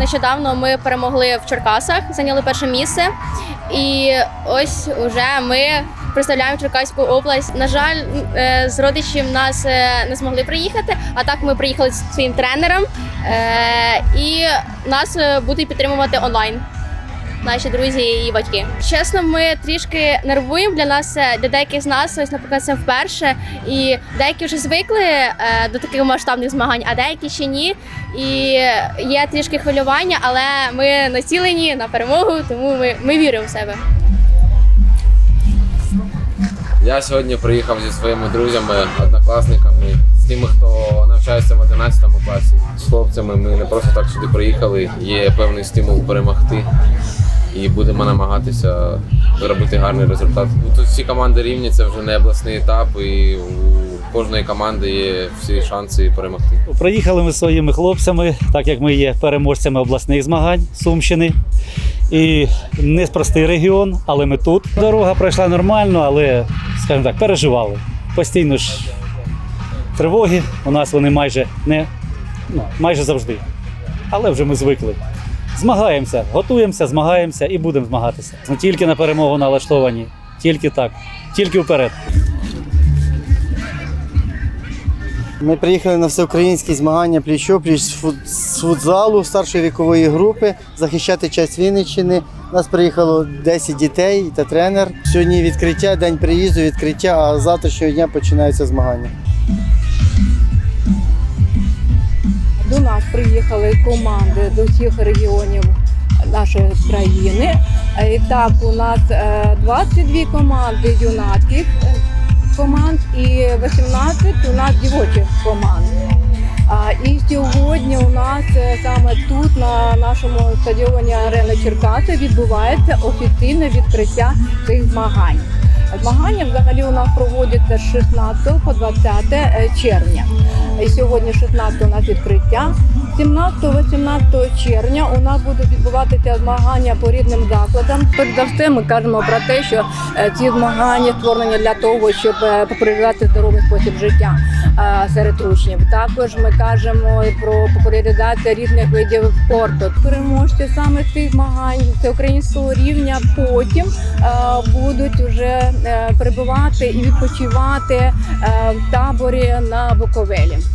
нещодавно ми перемогли в Черкасах, зайняли перше місце. І ось уже ми представляємо Черкаську область. На жаль, е, з родичів нас е, не змогли приїхати. А так ми приїхали з своїм тренером е, і нас будуть підтримувати онлайн. Наші друзі і батьки. Чесно, ми трішки нервуємо. Для нас для деяких з нас, ось, наприклад, це вперше. І деякі вже звикли е, до таких масштабних змагань, а деякі ще ні. І є трішки хвилювання, але ми націлені на перемогу, тому ми, ми віримо в себе. Я сьогодні приїхав зі своїми друзями, однокласниками, з тими, хто навчається в 11 класі. З хлопцями ми не просто так сюди приїхали. Є певний стимул перемогти. І будемо намагатися зробити гарний результат. Тут всі команди рівні, це вже не обласний етап, і у кожної команди є всі шанси перемогти. Приїхали ми своїми хлопцями, так як ми є переможцями обласних змагань Сумщини. І не простий регіон, але ми тут. Дорога пройшла нормально, але, скажімо так, переживали. Постійно ж тривоги. У нас вони майже не ну, майже завжди. Але вже ми звикли. Змагаємося, готуємося, змагаємося і будемо змагатися. Не тільки на перемогу налаштовані, тільки так, тільки вперед. Ми приїхали на всеукраїнські змагання пліч-опліч з футзалу старшої вікової групи захищати честь Вінниччини. Нас приїхало 10 дітей та тренер. Сьогодні відкриття, день приїзду, відкриття, а з завтрашнього дня починаються змагання. До нас приїхали команди з усіх регіонів нашої країни. Е, І так, у нас е, 22 команди юнацьких е, команд і 18 у нас дівочих команд. І сьогодні у нас е, саме тут, на нашому стадіоні Арена Черкаси, відбувається офіційне відкриття цих змагань. Змагання взагалі у нас проводяться з 16 по 20 червня. І сьогодні 16 у нас відкриття. 17-18 червня у нас будуть відбуватися змагання по рідним закладам. Перш за все, ми кажемо про те, що е, ці змагання створені для того, щоб е, популяризувати здоровий спосіб життя е, серед учнів. Також ми кажемо про популяризацію різних видів спорту. Переможці саме цих змагань всеукраїнського рівня потім будуть вже перебувати і відпочивати в таборі на Буковелі.